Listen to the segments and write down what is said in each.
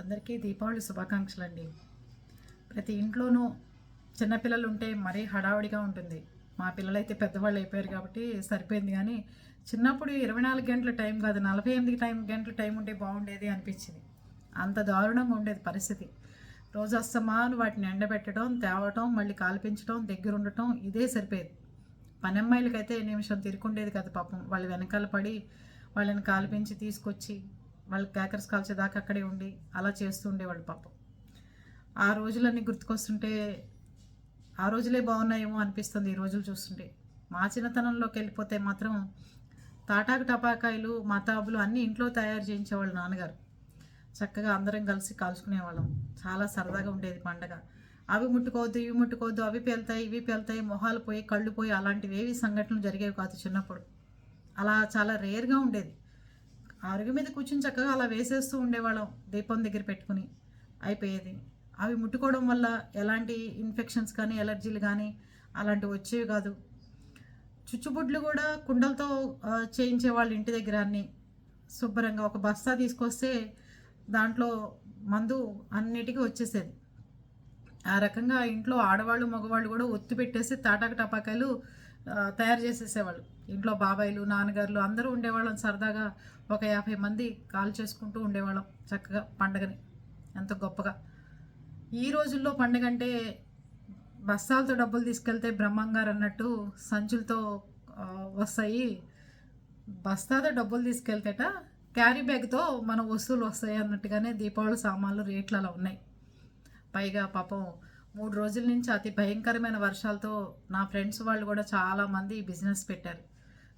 అందరికీ దీపావళి శుభాకాంక్షలు అండి ప్రతి ఇంట్లోనూ చిన్నపిల్లలు ఉంటే మరీ హడావుడిగా ఉంటుంది. మా పిల్లలైతే పెద్దవాళ్ళు అయిపోయారు కాబట్టి సరిపోయింది కానీ చిన్నప్పుడు ఇరవై నాలుగు గంటల టైం కాదు నలభై ఎనిమిది టైం గంటల టైం ఉంటే బాగుండేది అనిపించింది. అంత దారుణంగా ఉండేది పరిస్థితి. రోజు అస్తమాను వాటిని ఎండబెట్టడం తేవటం మళ్ళీ కాల్పించడం దగ్గర ఉండటం ఇదే సరిపోయేది. పనమ్మాయిలకైతే నిమిషం తిరుకుండేది కదా పాపం. వాళ్ళు వెనకాల పడి వాళ్ళని కాల్పించి తీసుకొచ్చి వాళ్ళకి క్యాకర్స్ కాల్చేదాకా అక్కడే ఉండి అలా చేస్తూ ఉండేవాళ్ళు పాపం. ఆ రోజులన్నీ గుర్తుకొస్తుంటే ఆ రోజులే బాగున్నాయేమో అనిపిస్తుంది ఈ రోజులు చూస్తుంటే. మా చిన్నతనంలోకి వెళ్ళిపోతే మాత్రం తాటాకు టపాకాయలు మతాబులు అన్నీ ఇంట్లో తయారు చేయించేవాళ్ళు నాన్నగారు. చక్కగా అందరం కలిసి కాల్చుకునేవాళ్ళం. చాలా సరదాగా ఉండేది పండగ. అవి ముట్టుకోవద్దు ఇవి ముట్టుకోవద్దు అవి పేలుతాయి ఇవి పేలుతాయి మొహాలు పోయి కళ్ళు పోయి అలాంటివి ఏవి సంఘటనలు జరిగేవి కాదు చిన్నప్పుడు. అలా చాలా రేర్గా ఉండేది. అరుగు మీద కూర్చుని చక్కగా అలా వేసేస్తూ ఉండేవాళ్ళం దీపం దగ్గర పెట్టుకుని. అయిపోయేది. అవి ముట్టుకోవడం వల్ల ఎలాంటి ఇన్ఫెక్షన్స్ కానీ ఎలర్జీలు కానీ అలాంటివి వచ్చేవి కాదు. చుచ్చుబుడ్లు కూడా కుండలతో చేయించే వాళ్ళ ఇంటి దగ్గర అన్ని శుభ్రంగా ఒక బస్తా తీసుకొస్తే దాంట్లో మందు అన్నిటికీ వచ్చేసేది. ఆ రకంగా ఇంట్లో ఆడవాళ్ళు మగవాళ్ళు కూడా ఒత్తి పెట్టేసి తాటాకు టపాకాయలు తయారు చేసేసేవాళ్ళు. ఇంట్లో బాబాయిలు నాన్నగారులు అందరూ ఉండేవాళ్ళం సరదాగా. ఒక యాభై మంది కాల్ చేసుకుంటూ ఉండేవాళ్ళం చక్కగా పండగని. ఎంత గొప్పగా. ఈ రోజుల్లో పండగ అంటే బస్తాలతో డబ్బులు తీసుకెళ్తే బ్రహ్మంగారు అన్నట్టు సంచులతో వస్తాయి. బస్తాతో డబ్బులు తీసుకెళ్తేట క్యారీ బ్యాగ్తో మన వస్తువులు వస్తాయి అన్నట్టుగానే దీపావళి సామాన్లు రేట్లు అలా ఉన్నాయి. పైగా పాపం మూడు రోజుల నుంచి అతి భయంకరమైన వర్షాలతో నా ఫ్రెండ్స్ వాళ్ళు కూడా చాలామంది బిజినెస్ పెట్టారు.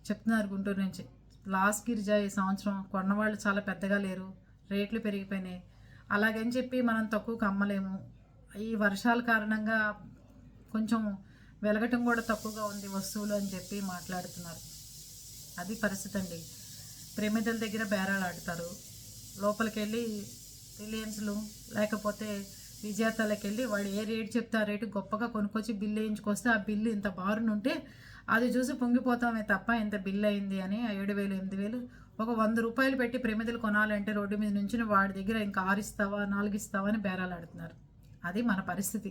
చెప్తున్నారు గుంటూరు నుంచి. లాస్ట్ గిరిజా ఈ సంవత్సరం కొన్నవాళ్ళు చాలా పెద్దగా లేరు. రేట్లు పెరిగిపోయినాయి. అలాగని చెప్పి మనం తక్కువకు అమ్మలేము. ఈ వర్షాల కారణంగా కొంచెం వెలగటం కూడా తక్కువగా ఉంది వస్తువులు అని చెప్పి మాట్లాడుతున్నారు. అది పరిస్థితి అండి. ప్రేమిదల దగ్గర బేరాలు ఆడతారు. లోపలికి వెళ్ళి రిలయన్స్లు లేకపోతే విజేతలకు వెళ్ళి వాడు ఏ రేటు చెప్తే ఆ రేటు గొప్పగా కొనుక్కొచ్చి బిల్లు వేయించుకొస్తే ఆ బిల్లు ఇంత బారునుంటే అది చూసి పొంగిపోతామే తప్ప ఇంత బిల్లు అయింది అని ఏడు వేలు ఎనిమిది వేలు ఒక వంద రూపాయలు పెట్టి ప్రమిదలు కొనాలంటే రోడ్డు మీద నుంచి వాడి దగ్గర ఇంకా ఆరు ఇస్తావా నాలుగు ఇస్తావా అని బేరాలు ఆడుతున్నారు. అది మన పరిస్థితి.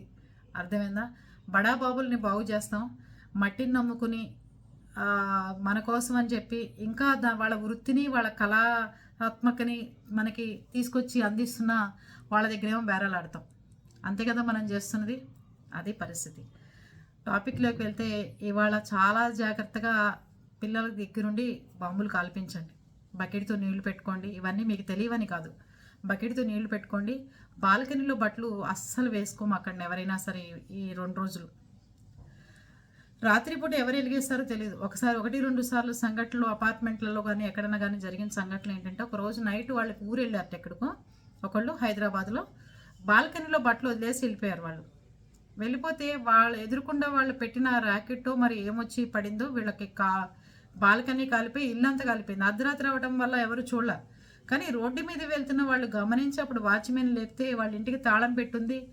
అర్థమైందా? బడా బాబుల్ని బాగు చేస్తాం. మట్టిని నమ్ముకుని మన కోసం అని చెప్పి ఇంకా దా వాళ్ళ వృత్తిని వాళ్ళ కళాత్మకని మనకి తీసుకొచ్చి అందిస్తున్న వాళ్ళ దగ్గరేమో బేరాలు ఆడతాం. అంతే కదా మనం చేస్తున్నది? అది పరిస్థితి. టాపిక్లోకి వెళ్తే ఇవాళ చాలా జాగ్రత్తగా పిల్లల దగ్గరుండి బాంబులు కాల్పించండి. బకెట్తో నీళ్ళు పెట్టుకోండి. ఇవన్నీ మీకు తెలియవని కాదు. బకెట్తో నీళ్ళు పెట్టుకోండి. బాల్కనీలో బట్టలు అస్సలు వేసుకోము అక్కడ ఎవరైనా సరే ఈ రెండు రోజులు. రాత్రిపూట ఎవరు వెలిగేస్తారో తెలియదు. ఒకసారి ఒకటి రెండు సార్లు సంఘటనలు అపార్ట్మెంట్లలో కానీ ఎక్కడైనా కానీ జరిగిన సంఘటనలు ఏంటంటే ఒక రోజు నైట్ వాళ్ళకి ఊరు వెళ్ళారట ఎక్కడికో. ఒకళ్ళు హైదరాబాద్లో బాల్కనీలో బట్టలు వదిలేసి వెళ్ళిపోయారు వాళ్ళు. వెళ్ళిపోతే వాళ్ళు ఎదురుకుండా వాళ్ళు పెట్టిన ర్యాకెట్ మరి ఏమొచ్చి పడిందో వీళ్ళకి కా బాల్కనీ కాలిపోయి ఇల్లంతా కాలిపోయింది. అర్ధరాత్రి అవ్వడం వల్ల ఎవరు చూడలే. కానీ రోడ్డు మీద వెళ్తున్న వాళ్ళు గమనించి అప్పుడు వాచ్మెన్ లేపితే వాళ్ళ ఇంటికి తాళం పెట్టుంది.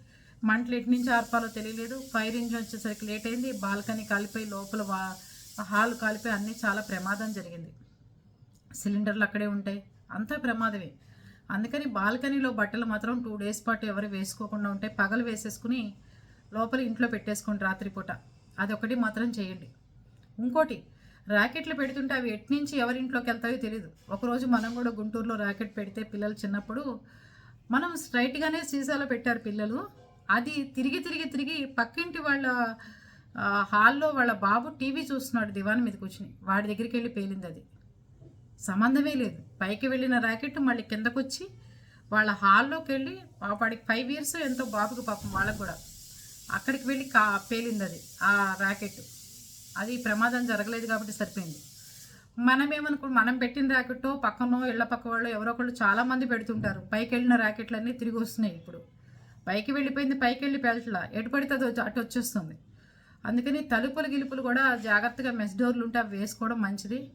మంటలు ఎటు నుంచి ఆర్పాలో తెలియలేదు. ఫైర్ ఇంజిన్ వచ్చేసరికి లేట్ అయింది. బాల్కనీ కాలిపోయి లోపల వా హాల్ కాలిపోయి అన్నీ చాలా ప్రమాదం జరిగింది. సిలిండర్లు అక్కడే ఉంటాయి. అంతా ప్రమాదమే. అందుకని బాల్కనీలో బట్టలు మాత్రం టూ డేస్ పాటు ఎవరు వేసుకోకుండా ఉంటే పగలు వేసేసుకుని లోపల ఇంట్లో పెట్టేసుకోండి రాత్రిపూట. అదొకటి మాత్రం చేయండి. ఇంకోటి ర్యాకెట్లు పెడుతుంటే అవి ఎట్నుంచి ఎవరింట్లోకి వెళ్తాయో తెలియదు ఒకరోజు మనం కూడా గుంటూరులో ర్యాకెట్ పెడితే పిల్లలు చిన్నప్పుడు మనం స్ట్రైట్గానే సీసాలో పెట్టారు పిల్లలు. అది తిరిగి తిరిగి తిరిగి పక్కింటి వాళ్ళ హాల్లో వాళ్ళ బాబు టీవీ చూస్తున్నాడు దివాన్ మీద కూర్చుని. వాడి దగ్గరికి వెళ్ళి పేలింది అది. సంబంధమే లేదు. పైకి వెళ్ళిన ర్యాకెట్ మళ్ళీ కిందకొచ్చి వాళ్ళ హాల్లోకి వెళ్ళి వాడికి ఫైవ్ ఇయర్స్ ఎంతో బాబుకి పాపం వాళ్ళకు కూడా. అక్కడికి వెళ్ళి కా పేలింది అది ఆ ర్యాకెట్ అది ప్రమాదం జరగలేదు కాబట్టి సరిపోయింది. మనం ఏమనుకో మనం పెట్టిన ర్యాకెట్ పక్కనో ఇళ్ళ పక్క వాళ్ళు ఎవరో ఒకళ్ళు చాలామంది పెడుతుంటారు. పైకి వెళ్ళిన ర్యాకెట్లన్నీ తిరిగి వస్తున్నాయి ఇప్పుడు. పైకి వెళ్ళిపోయింది పైకి వెళ్ళి పెళ్ళట్లా ఎటు పడితే అది అటు వచ్చేస్తుంది. అందుకని తలుపులు గిలుపులు కూడా జాగ్రత్తగా మెస్ డోర్లు ఉంటే అవి వేసుకోవడం మంచిది.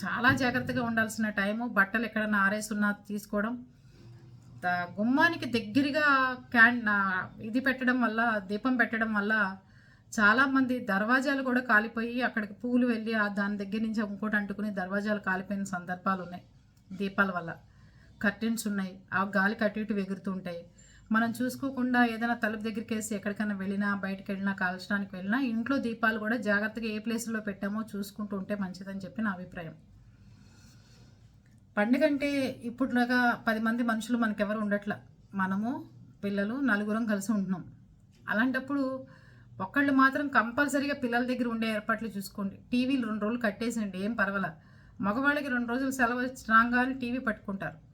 చాలా జాగ్రత్తగా ఉండాల్సిన టైము. బట్టలు ఎక్కడన్నా ఆరేసున్నా తీసుకోవడం. గుమ్మానికి దగ్గరగా క్యాన్ ఇది పెట్టడం వల్ల దీపం పెట్టడం వల్ల చాలామంది దర్వాజాలు కూడా కాలిపోయి అక్కడికి పూలు వెళ్ళి దాని దగ్గర నుంచి ఇంకోటి అంటుకుని దర్వాజాలు కాలిపోయిన సందర్భాలు ఉన్నాయి. దీపాల వల్ల. కర్టెన్స్ ఉన్నాయి. ఆ గాలికి అటు ఇటు ఎగురుతూ ఉంటాయి. మనం చూసుకోకుండా ఏదైనా తలుపు దగ్గరికి వేసి ఎక్కడికైనా వెళ్ళినా బయటకు వెళ్ళినా కాల్చడానికి వెళ్ళినా ఇంట్లో దీపాలు కూడా జాగ్రత్తగా ఏ ప్లేస్లో పెట్టామో చూసుకుంటూ ఉంటే మంచిదని చెప్పి నా అభిప్రాయం. పండుగ అంటే ఇప్పుడులాగా పది మంది మనుషులు మనకెవరు ఉండట్ల? మనము పిల్లలు నలుగురం కలిసి ఉంటున్నాం. అలాంటప్పుడు ఒక్కళ్ళు మాత్రం కంపల్సరీగా పిల్లల దగ్గర ఉండే ఏర్పాట్లు చూసుకోండి. టీవీలు రెండు రోజులు కట్టేసేయండి ఏం పర్వాలా? మగవాళ్ళకి రెండు రోజులు సెలవు రాగానే టీవీ పట్టుకుంటారు.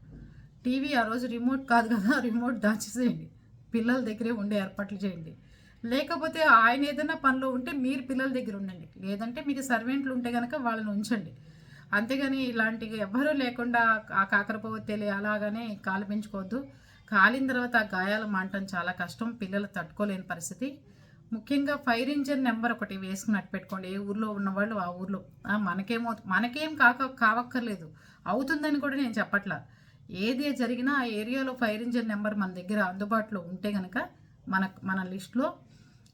టీవీ ఆ రోజు రిమోట్ కాదు కదా రిమోట్ దాచేసేయండి. పిల్లల దగ్గరే ఉండే ఏర్పాట్లు చేయండి. లేకపోతే ఆయన ఏదైనా పనిలో ఉంటే మీరు పిల్లల దగ్గర ఉండండి. లేదంటే మీకు సర్వెంట్లు ఉంటే కనుక వాళ్ళని ఉంచండి. అంతేగాని ఇలాంటి ఎవ్వరూ లేకుండా ఆ కాకరపోవతేలి అలాగనే కాలు పెంచుకోవద్దు. కాలిన తర్వాత ఆ గాయాలు మాంటం చాలా కష్టం పిల్లలు తట్టుకోలేని పరిస్థితి. ముఖ్యంగా ఫైర్ ఇంజన్ నెంబర్ ఒకటి వేసుకున్నట్టు పెట్టుకోండి. ఏ ఊర్లో ఉన్నవాళ్ళు ఆ ఊర్లో. మనకేమో మనకేం కాక కావక్కర్లేదు. అవుతుందని కూడా నేను చెప్పట్లా. ఏది జరిగినా ఆ ఏరియాలో ఫైర్ ఇంజిన్ నెంబర్ మన దగ్గర అందుబాటులో ఉంటే కనుక మన మన లిస్ట్లో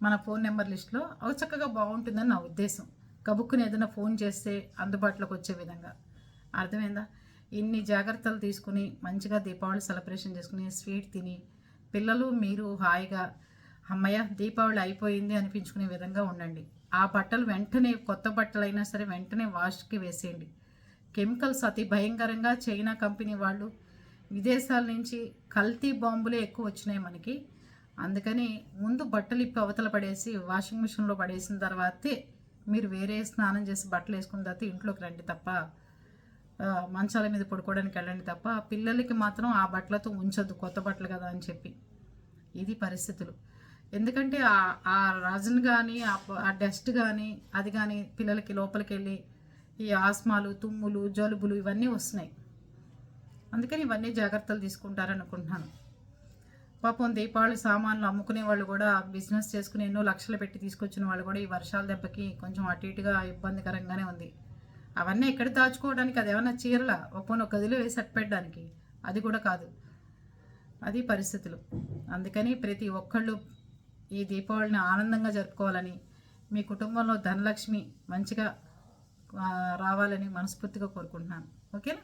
మన ఫోన్ నెంబర్ లిస్ట్లో అవి చక్కగా బాగుంటుందని నా ఉద్దేశం. కబుక్కుని ఏదైనా ఫోన్ చేస్తే అందుబాటులోకి వచ్చే విధంగా. అర్థమైందా? ఇన్ని జాగ్రత్తలు తీసుకుని మంచిగా దీపావళి సెలబ్రేషన్ చేసుకుని స్వీట్ తిని పిల్లలు మీరు హాయిగా అమ్మయ్య దీపావళి అయిపోయింది అనిపించుకునే విధంగా ఉండండి. ఆ బట్టలు వెంటనే కొత్త బట్టలు అయినా సరే వెంటనే వాష్కి వేసేయండి. కెమికల్స్ అతి భయంకరంగా చైనా కంపెనీ వాళ్ళు విదేశాల నుంచి కల్తీ బాంబులే ఎక్కువ వచ్చినాయి మనకి. అందుకని ముందు బట్టలు ఇప్పి అవతల పడేసి వాషింగ్ మిషన్లో పడేసిన తర్వాతే మీరు వేరే స్నానం చేసి బట్టలు వేసుకున్న తర్వాత ఇంట్లోకి రండి తప్ప మంచాల మీద పడుకోవడానికి వెళ్ళండి తప్ప పిల్లలకి మాత్రం ఆ బట్టలతో ఉంచొద్దు కొత్త బట్టలు కదా అని చెప్పి. ఇది పరిస్థితులు. ఎందుకంటే ఆ- ఆ రాజన్ కానీ ఆ డస్ట్ కానీ అది కానీ పిల్లలకి లోపలికి వెళ్ళి ఈ ఆస్మాలు తుమ్ములు జలుబులు ఇవన్నీ వస్తున్నాయి. అందుకని ఇవన్నీ జాగ్రత్తలు తీసుకుంటారనుకుంటున్నాను. పాపం దీపావళి సామాన్లు అమ్ముకునే వాళ్ళు కూడా బిజినెస్ చేసుకుని ఎన్నో లక్షలు పెట్టి తీసుకొచ్చిన వాళ్ళు కూడా ఈ వర్షాల దెబ్బకి కొంచెం అటు ఇటుగా ఇబ్బందికరంగానే ఉంది. అవన్నీ ఎక్కడ దాచుకోవడానికి అది ఏమన్నా చీరల? ఒప్పన ఒక గదిలో వేసి అట్టపెట్టడానికి అది కూడా కాదు. అది పరిస్థితులు. అందుకని ప్రతి ఒక్కళ్ళు ఈ దీపావళిని ఆనందంగా జరుపుకోవాలని మీ కుటుంబంలో ధనలక్ష్మి మంచిగా రావాలని మనస్ఫూర్తిగా కోరుకుంటున్నాను. ఓకేనా?